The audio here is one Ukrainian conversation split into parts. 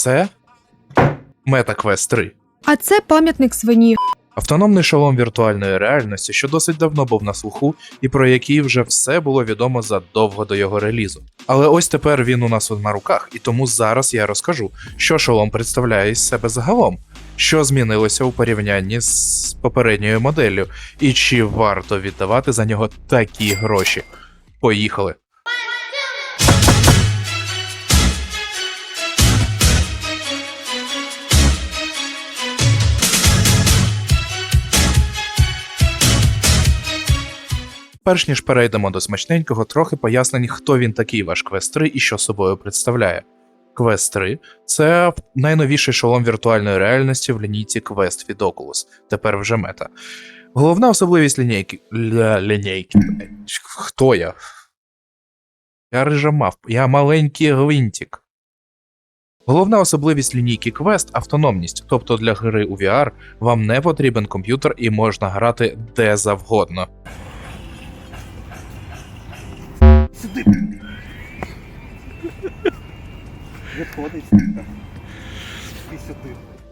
Це MetaQuest 3. А це пам'ятник свині. Автономний шолом віртуальної реальності, що досить давно був на слуху, і про який вже все було відомо задовго до його релізу. Але ось тепер він у нас на руках, і тому зараз я розкажу, що шолом представляє із себе загалом, що змінилося у порівнянні з попередньою моделлю, і чи варто віддавати за нього такі гроші. Поїхали! Перш ніж перейдемо до смачненького, трохи пояснень, хто він такий ваш Quest 3 і що собою представляє. Quest 3 це найновіший шолом віртуальної реальності в лінійці Quest від Oculus, тепер вже мета. Головна особливість лінійки. Ля, лінійки. Хто я? Я рижа мавп, я маленький гвинтик. Головна особливість лінійки Quest – автономність, тобто для гри у VR вам не потрібен комп'ютер і можна грати де завгодно. Сюди. Сюди.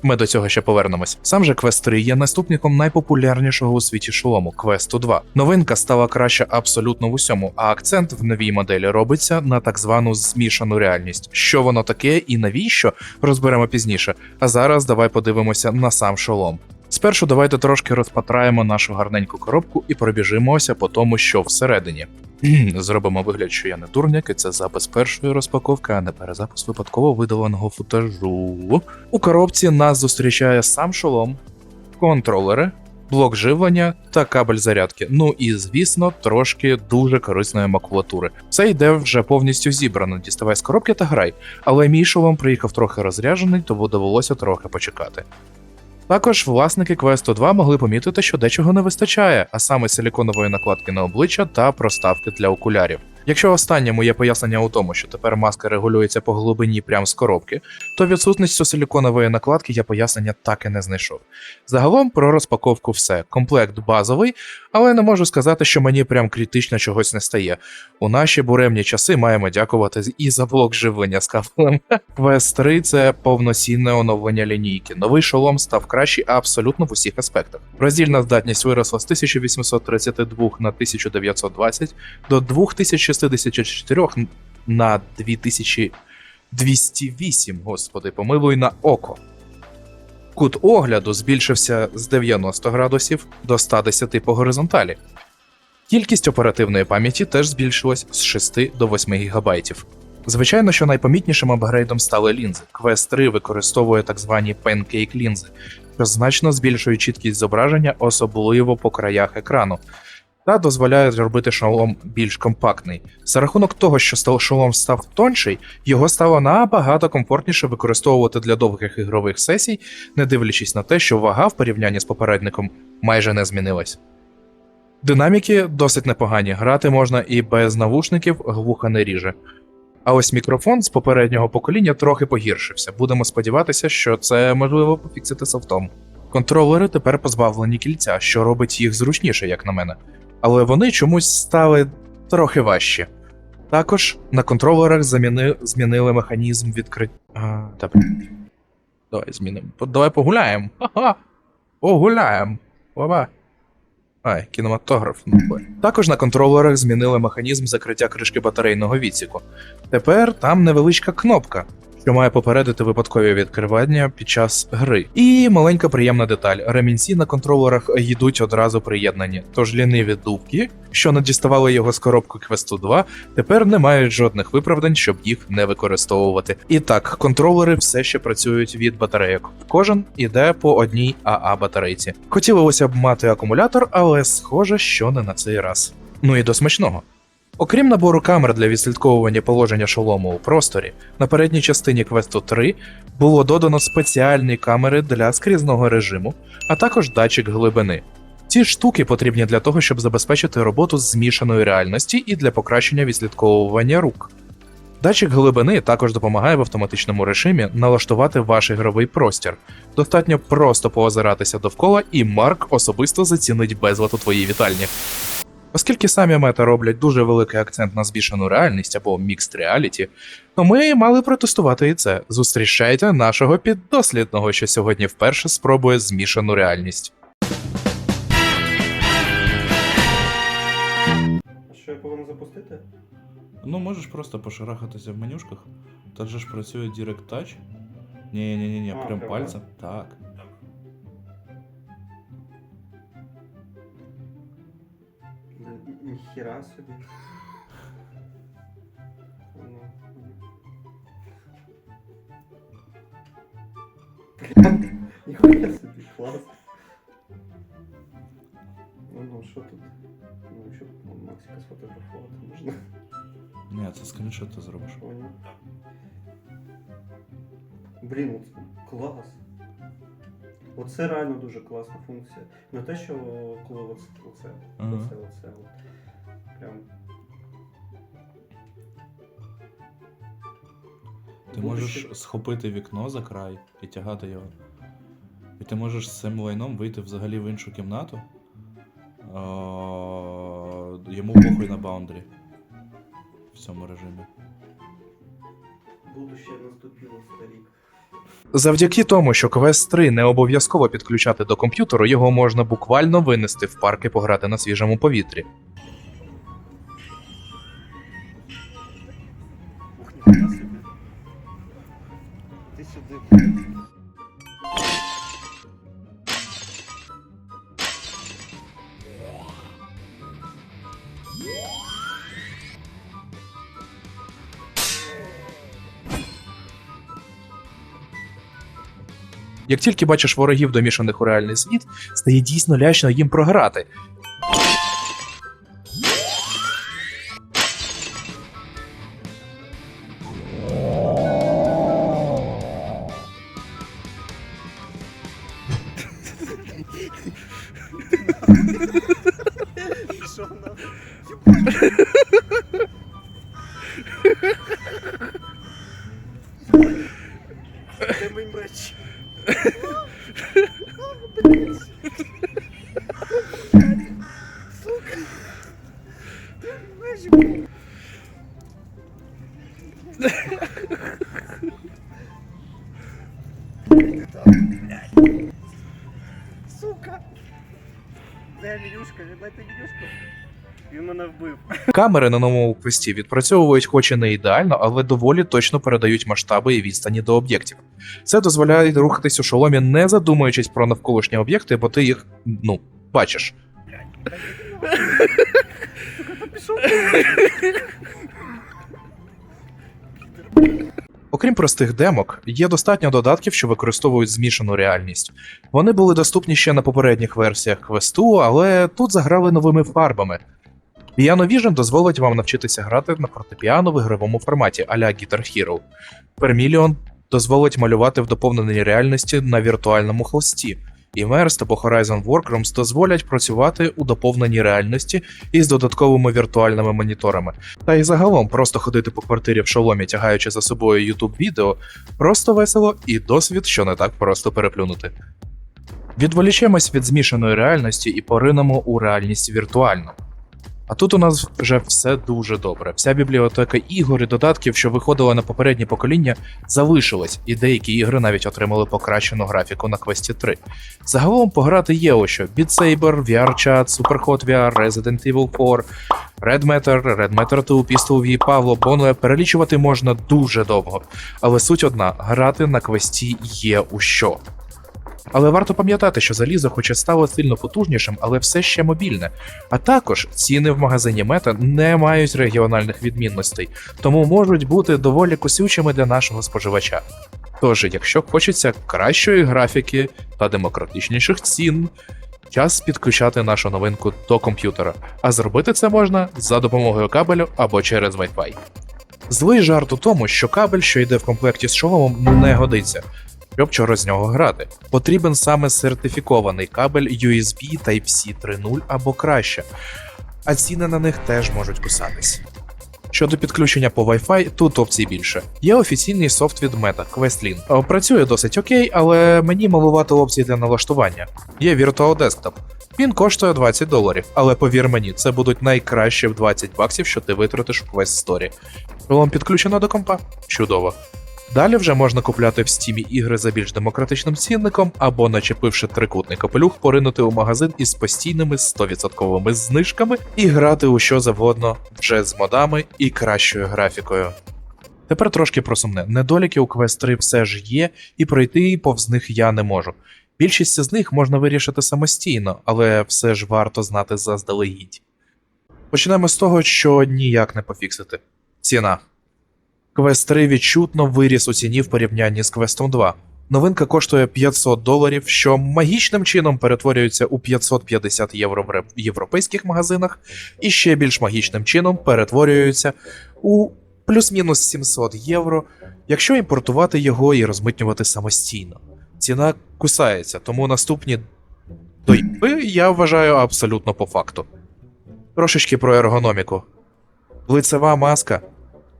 Ми до цього ще повернемось. Сам же Quest 3 є наступником найпопулярнішого у світі шолому Quest 2. Новинка стала краща абсолютно в усьому, а акцент в новій моделі робиться на так звану змішану реальність. Що воно таке і навіщо, розберемо пізніше. А зараз давай подивимося на сам шолом. Спершу давайте трошки розпатраємо нашу гарненьку коробку і пробіжимося по тому, що всередині. Зробимо вигляд, що я не дурняк, і це запис першої розпаковки, а не перезапис випадково видаленого футажу. У коробці нас зустрічає сам шолом, контролери, блок живлення та кабель зарядки. Ну і звісно, трошки дуже корисної макулатури. Це йде вже повністю зібрано. Діставай з коробки та грай. Але мій шолом приїхав трохи розряджений, тому довелося трохи почекати. Також власники Quest 2 могли помітити, що дечого не вистачає, а саме силіконової накладки на обличчя та проставки для окулярів. Якщо останньому є пояснення у тому, що тепер маска регулюється по глибині прямо з коробки, то відсутністю силіконової накладки я пояснення так і не знайшов. Загалом про розпаковку все. Комплект базовий, але не можу сказати, що мені прям критично чогось не стає. У наші буремні часи маємо дякувати і за блок живлення з кабелем. Quest 3 це повноцінне оновлення лінійки. Новий шолом став кращий абсолютно в усіх аспектах. Роздільна здатність виросла з 1832 на 1920 до 2064 на 2208, господи, помилуй на око. Кут огляду збільшився з 90 градусів до 110 по горизонталі. Кількість оперативної пам'яті теж збільшилась з 6 до 8 ГБ. Звичайно, що найпомітнішим апгрейдом стали лінзи. Quest 3 використовує так звані pancake лінзи, що значно збільшують чіткість зображення, особливо по краях екрану, та дозволяє зробити шолом більш компактний. За рахунок того, що шолом став тонший, його стало набагато комфортніше використовувати для довгих ігрових сесій, не дивлячись на те, що вага в порівнянні з попередником майже не змінилась. Динаміки досить непогані, грати можна і без навушників глуха не ріже. А ось мікрофон з попереднього покоління трохи погіршився. Будемо сподіватися, що це можливо пофіксити софтом. Контролери тепер позбавлені кільця, що робить їх зручніше, як на мене. Але вони чомусь стали трохи важчі. Також на контролерах заміни... змінили механізм відкриття. Та... Давай змінимо. Давай погуляємо. Ха-ха. Погуляємо. Баба. Ай, кінематограф. Також на контролерах змінили механізм закриття кришки батарейного відсіку. Тепер там невеличка кнопка, що має попередити випадкові відкривання під час гри. І маленька приємна деталь: ремінці на контролерах йдуть одразу приєднані, тож ліниві дубки, що не діставали його з коробки Quest 2, тепер не мають жодних виправдань, щоб їх не використовувати. І так, контролери все ще працюють від батарейок. Кожен іде по одній АА батарейці. Хотілося б мати акумулятор, але схоже, що не на цей раз. Ну і до смачного. Окрім набору камер для відслідковування положення шолому у просторі, на передній частині Quest 3 було додано спеціальні камери для скрізного режиму, а також датчик глибини. Ці штуки потрібні для того, щоб забезпечити роботу з змішаної реальності і для покращення відслідковування рук. Датчик глибини також допомагає в автоматичному режимі налаштувати ваш ігровий простір. Достатньо просто поозиратися довкола, і Марк особисто зацінить безлад у твоїй вітальні. Оскільки самі мета роблять дуже великий акцент на збільшену реальність або Mixed Reality, то ми мали протестувати і це. Зустрічайте нашого піддослідного, що сьогодні вперше спробує змішану реальність. Що я повинен запустити? Ну, можеш просто пошарахатися в менюшках. Тут же ж працює Direct Touch. Ні, ні, ні, ні, прям прям пальцем. Так. Ніхіра собі. Ну, м. Ніхуя собі, клас. Ну, ну, що тут? Ну, щоб ну, Максика сфотографувати можна. Ні, це скріншот ти зробиш. Понял. Блін, от клас. Оце реально дуже класна функція. Не те, що коли оце, оце, Ага. оце, оце. От. Прям. Ти можеш схопити вікно за край і тягати його. І ти можеш з цим лайном вийти взагалі в іншу кімнату. А, Йому похуй на баундрі. В цьому режимі. Будущее наступило, старик. Завдяки тому, що Quest 3 не обов'язково підключати до комп'ютеру, його можна буквально винести в парк і пограти на свіжому повітрі. Як тільки бачиш ворогів домішаних у реальний світ, стає дійсно лячно їм програти. Що нахуй? Де but it's... Камери на новому квесті відпрацьовують хоч і не ідеально, але доволі точно передають масштаби і відстані до об'єктів. Це дозволяє рухатись у шоломі, не задумуючись про навколишні об'єкти, бо ти їх, ну, бачиш. Окрім простих демок, є достатньо додатків, що використовують змішану реальність. Вони були доступні ще на попередніх версіях квесту, але тут заграли новими фарбами. Piano Vision дозволить вам навчитися грати на фортепіано в ігровому форматі а-ля Guitar Hero. Vermilion дозволить малювати в доповненій реальності на віртуальному холсті. Immersed або Horizon Workrooms дозволять працювати у доповненій реальності із додатковими віртуальними моніторами. Та й загалом просто ходити по квартирі в шоломі, тягаючи за собою YouTube відео, просто весело і досвід, що не так просто переплюнути. Відволічемось від змішаної реальності і поринемо у реальність віртуальну. А тут у нас вже все дуже добре. Вся бібліотека ігор і додатків, що виходила на попереднє покоління, залишилась, і деякі ігри навіть отримали покращену графіку на Quest 3. Загалом пограти є у що: Beat Saber, VR-Chat, Superhot VR, Resident Evil 4, Red Matter, Red Matter 2, Pistol V, Pavlo, Bonue перелічувати можна дуже довго. Але суть одна: грати на квесті є у що. Але варто пам'ятати, що залізо, хоч і стало сильно потужнішим, але все ще мобільне. А також ціни в магазині Мета не мають регіональних відмінностей, тому можуть бути доволі косючими для нашого споживача. Тож, якщо хочеться кращої графіки та демократичніших цін, час підключати нашу новинку до комп'ютера, а зробити це можна за допомогою кабелю або через Wi-Fi. Злий жарт у тому, що кабель, що йде в комплекті з шоломом, не годиться щоб через нього грати. Потрібен саме сертифікований кабель USB Type-C 3.0 або краще, а ціни на них теж можуть кусатись. Щодо підключення по Wi-Fi, тут опцій більше. Є офіційний софт від Meta QuestLink. Е, Працює досить окей, але мені малувато опцій для налаштування. Є Virtual Desktop. Він коштує 20 доларів, але повір мені, це будуть найкращі в 20 баксів, що ти витратиш у Quest Story. Шолом підключено до компа? Чудово. Далі вже можна купляти в стімі ігри за більш демократичним цінником, або, начепивши трикутний капелюх, поринути у магазин із постійними 100% знижками і грати у що завгодно вже з модами і кращою графікою. Тепер трошки про сумне. Недоліки у Quest 3 все ж є, і пройти повз них я не можу. Більшість з них можна вирішити самостійно, але все ж варто знати заздалегідь. Почнемо з того, що ніяк не пофіксити. Ціна. Quest 3 відчутно виріс у ціні в порівнянні з Quest 2. Новинка коштує 500 доларів, що магічним чином перетворюється у 550 євро в європейських магазинах, і ще більш магічним чином перетворюється у плюс-мінус 700 євро, якщо імпортувати його і розмитнювати самостійно. Ціна кусається, тому наступні доїби я вважаю абсолютно по факту. Трошечки про ергономіку. Лицева маска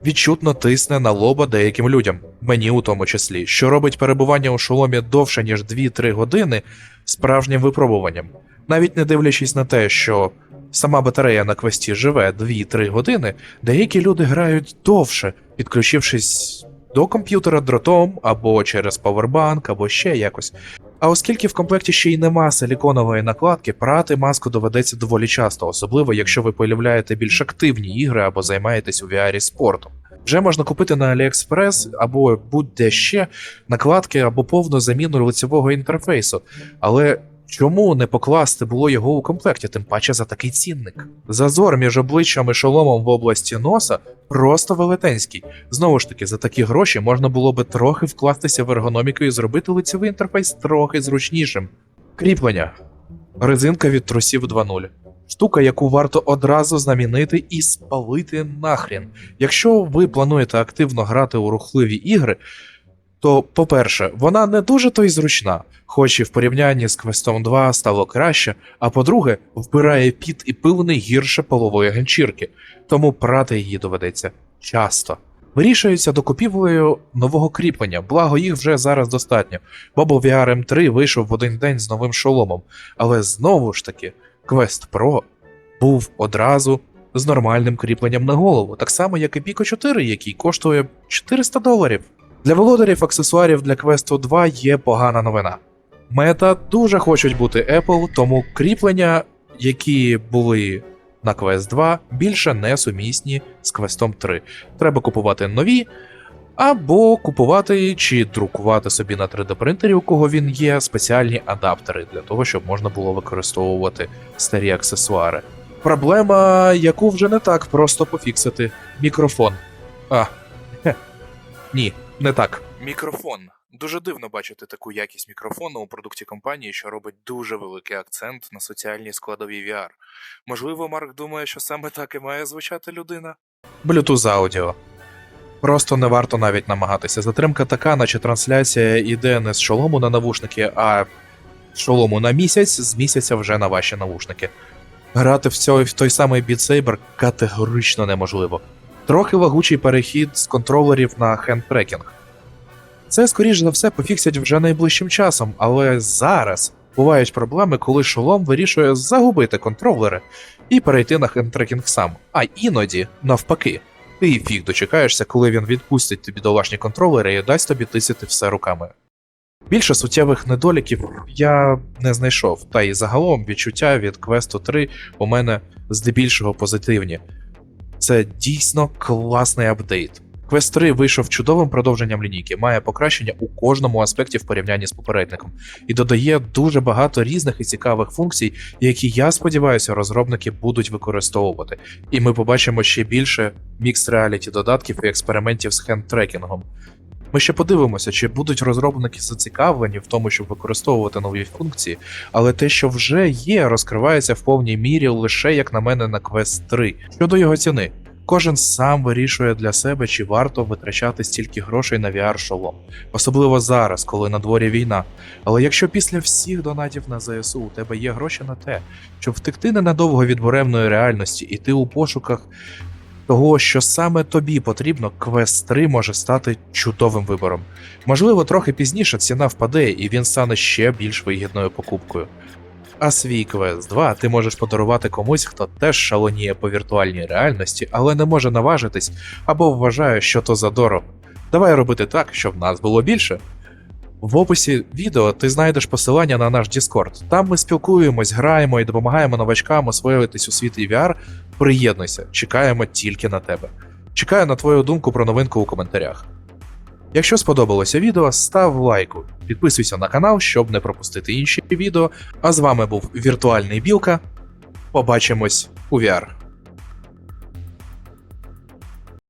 відчутно тисне на лоба деяким людям, мені у тому числі, що робить перебування у шоломі довше, ніж 2-3 години справжнім випробуванням, навіть не дивлячись на те, що сама батарея на квесті живе 2-3 години, деякі люди грають довше, підключившись до комп'ютера дротом або через павербанк, або ще якось. А оскільки в комплекті ще й нема силіконової накладки, прати маску доведеться доволі часто, особливо якщо ви полюбляєте більш активні ігри або займаєтесь у VR спортом. Вже можна купити на AliExpress або будь-де ще накладки або повну заміну лицевого інтерфейсу. Але чому не покласти було його у комплекті, тим паче за такий цінник? Зазор між обличчям і шоломом в області носа просто велетенський. Знову ж таки, за такі гроші можна було би трохи вкластися в ергономіку і зробити лицевий інтерфейс трохи зручнішим. Кріплення. Резинка від трусів 2.0. Штука, яку варто одразу знамінити і спалити нахрін. Якщо ви плануєте активно грати у рухливі ігри, то, по-перше, вона не дуже то й зручна, хоч і в порівнянні з Quest 2 стало краще, а по-друге, вбирає піт і пил не гірше полової ганчірки, тому прати її доведеться часто. Вирішується докупівлею нового кріплення, благо їх вже зараз достатньо. Bobble VR M3 вийшов в один день з новим шоломом, але знову ж таки, Quest Pro був одразу з нормальним кріпленням на голову, так само як і Pico 4, який коштує 400 доларів. Для володарів аксесуарів для Quest 2 є погана новина. Мета дуже хочуть бути Apple, тому кріплення, які були на Quest 2, більше не сумісні з Quest 3. Треба купувати нові, або купувати чи друкувати собі на 3D принтері, у кого він є, спеціальні адаптери для того, щоб можна було використовувати старі аксесуари. Проблема, яку вже не так просто пофіксити мікрофон. А, хе. ні, не так. Мікрофон. Дуже дивно бачити таку якість мікрофону у продукті компанії, що робить дуже великий акцент на соціальній складовій VR. Можливо, Марк думає, що саме так і має звучати людина. Bluetooth аудіо. Просто не варто навіть намагатися. Затримка така, наче трансляція йде не з шолому на навушники, а з шолому на місяць, з місяця вже на ваші навушники. Грати в, цьо, в той самий Beat Saber категорично неможливо. Трохи вагучий перехід з контролерів на хендтрекінг. Це, скоріш за все, пофіксять вже найближчим часом, але зараз бувають проблеми, коли шолом вирішує загубити контролери і перейти на хендтрекінг сам. А іноді, навпаки, ти фіг дочекаєшся, коли він відпустить тобі долашні контролери і дасть тобі тисяти все руками. Більше суттєвих недоліків я не знайшов, та й загалом відчуття від Quest 3 у мене здебільшого позитивні. Це дійсно класний апдейт. Quest 3 вийшов чудовим продовженням лінійки, має покращення у кожному аспекті в порівнянні з попередником, і додає дуже багато різних і цікавих функцій, які я сподіваюся, розробники будуть використовувати. І ми побачимо ще більше мікс реаліті додатків і експериментів з хендтрекінгом. Ми ще подивимося, чи будуть розробники зацікавлені в тому, щоб використовувати нові функції, але те, що вже є, розкривається в повній мірі лише, як на мене, на Quest 3. Щодо його ціни, кожен сам вирішує для себе, чи варто витрачати стільки грошей на VR-шолом, особливо зараз, коли на дворі війна. Але якщо після всіх донатів на ЗСУ у тебе є гроші на те, щоб втекти ненадовго від буремної реальності, і ти у пошуках того, що саме тобі потрібно, Quest 3 може стати чудовим вибором. Можливо, трохи пізніше ціна впаде і він стане ще більш вигідною покупкою. А свій квест 2 ти можеш подарувати комусь, хто теж шалоніє по віртуальній реальності, але не може наважитись або вважає, що то задорого. Давай робити так, щоб нас було більше. В описі відео ти знайдеш посилання на наш Discord. Там ми спілкуємось, граємо і допомагаємо новачкам освоюватись у світі VR. Приєднуйся, чекаємо тільки на тебе. Чекаю на твою думку про новинку у коментарях. Якщо сподобалося відео, став лайку, підписуйся на канал, щоб не пропустити інші відео. А з вами був віртуальний білка. Побачимось у VR.